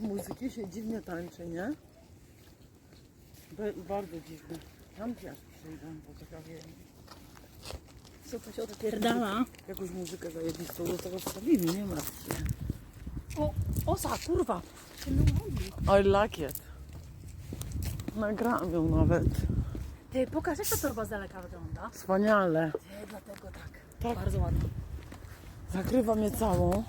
muzyki się dziwnie tańczy, nie? Bardzo dziwne. Tam jak przyjdą, poczekawię. Co to się odpierdala? Jakąś muzykę zajebistą no do tego wstawili, nie martw się. O, osa, kurwa. I like it. nagram ją nawet. Ty, pokaż jak ta torba z daleka wygląda. Wspaniale. Ty, dlatego tak. Tak. Bardzo ładna. Zakrywa mnie całą.